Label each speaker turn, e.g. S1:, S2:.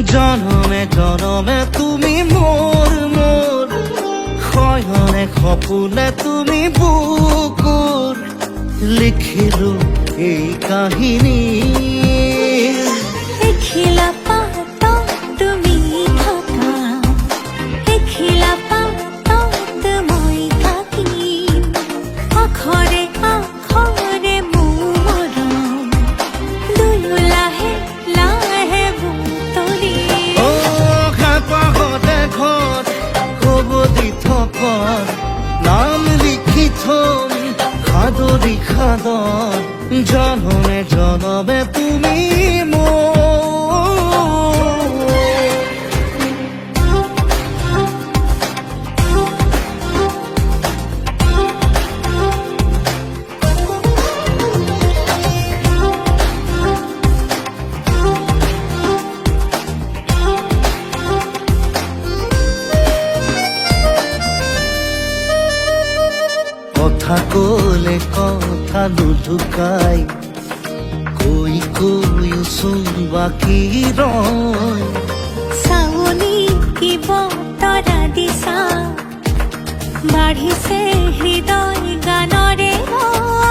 S1: জনমে জনমে তুমি মোর মোর। শয়নে সপোনে তুমি বুকুর। লিখিলো এই কাহিনী। থকত নাম লিখি খাদরি খাদর জনমে জনমে তুমি কথা কলে কথা নুঢুকাই কৈ কৈ ওচৰ কি ৰয়
S2: চাউনি কি বতৰা দিছা বাঢ়িছে